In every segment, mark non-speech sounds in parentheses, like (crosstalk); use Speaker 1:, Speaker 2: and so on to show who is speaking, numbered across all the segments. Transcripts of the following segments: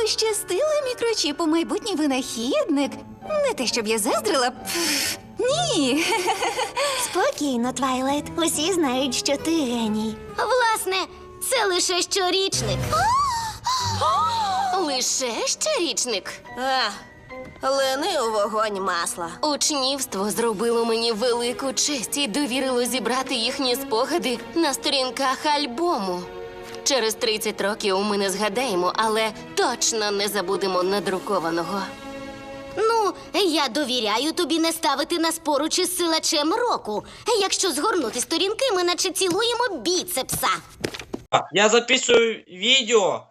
Speaker 1: Пощастило мікрочіпу, майбутній винахідник. Не те, щоб я заздрила. Пф, Ні. (laughs)
Speaker 2: Спокійно, Твайлайт. Усі знають, що ти геній.
Speaker 3: Власне, це лише щорічник. (gasps) лише щорічник.
Speaker 4: А, лини у вогонь масла.
Speaker 3: Учнівство зробило мені велику честь і довірило зібрати їхні спогади на сторінках альбому. Через 30 років ми не згадаємо, але точно не забудемо надрукованого. Ну, я довіряю тобі не ставити нас поруч із силачем року. Якщо згорнути сторінки, ми наче цілуємо біцепса.
Speaker 5: А, Я записываю видео.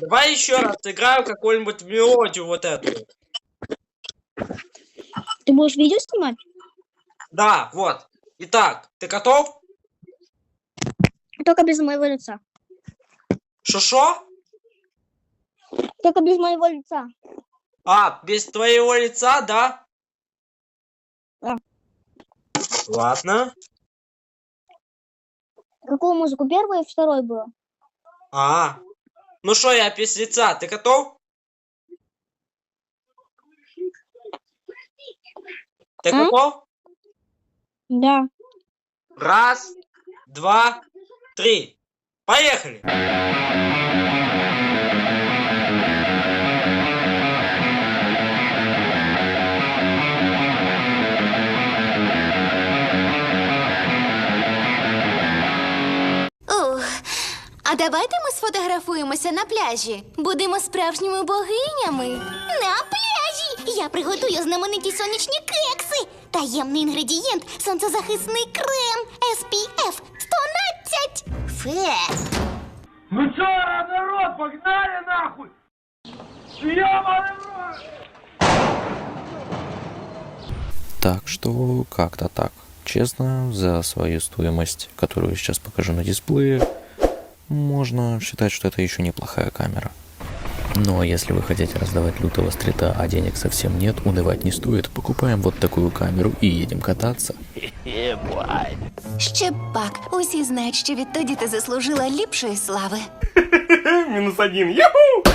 Speaker 5: Давай еще раз сыграю какую-нибудь мелодию вот эту.
Speaker 6: Ты будешь видео снимать?
Speaker 5: Да, вот. Итак, ты готов?
Speaker 6: Только без моего лица.
Speaker 5: Шо-шо?
Speaker 6: Только без моего лица.
Speaker 5: А, без твоего лица, да?
Speaker 6: Да.
Speaker 5: Ладно.
Speaker 6: Какую музыку? Первую и второй было.
Speaker 5: А, ну что, я без лица, ты готов? Ты готов?
Speaker 6: Да.
Speaker 5: Раз, два, три. Поехали!
Speaker 1: А давайте ми сфотографуємося на пляжі. Будемо справжніми богинями.
Speaker 3: На пляжі я приготую знамениті сонячні кекси. Таємний інгредієнт сонцезахисний крем SPF 112. Фе.
Speaker 7: Ну чё, народ, погнали нахуй! Ёбаный!
Speaker 8: Так что как-то так. Честно, за свою стоимость, которую сейчас покажу на дисплее, можно считать, что это еще неплохая камера. Но если вы хотите раздавать лютого стрита, а денег совсем нет, унывать не стоит, покупаем вот такую камеру и едем кататься.
Speaker 1: Ще б пак. Усі знають, що відтоді ти заслужила ліпшої слави. (laughs)
Speaker 7: Минус один, яху!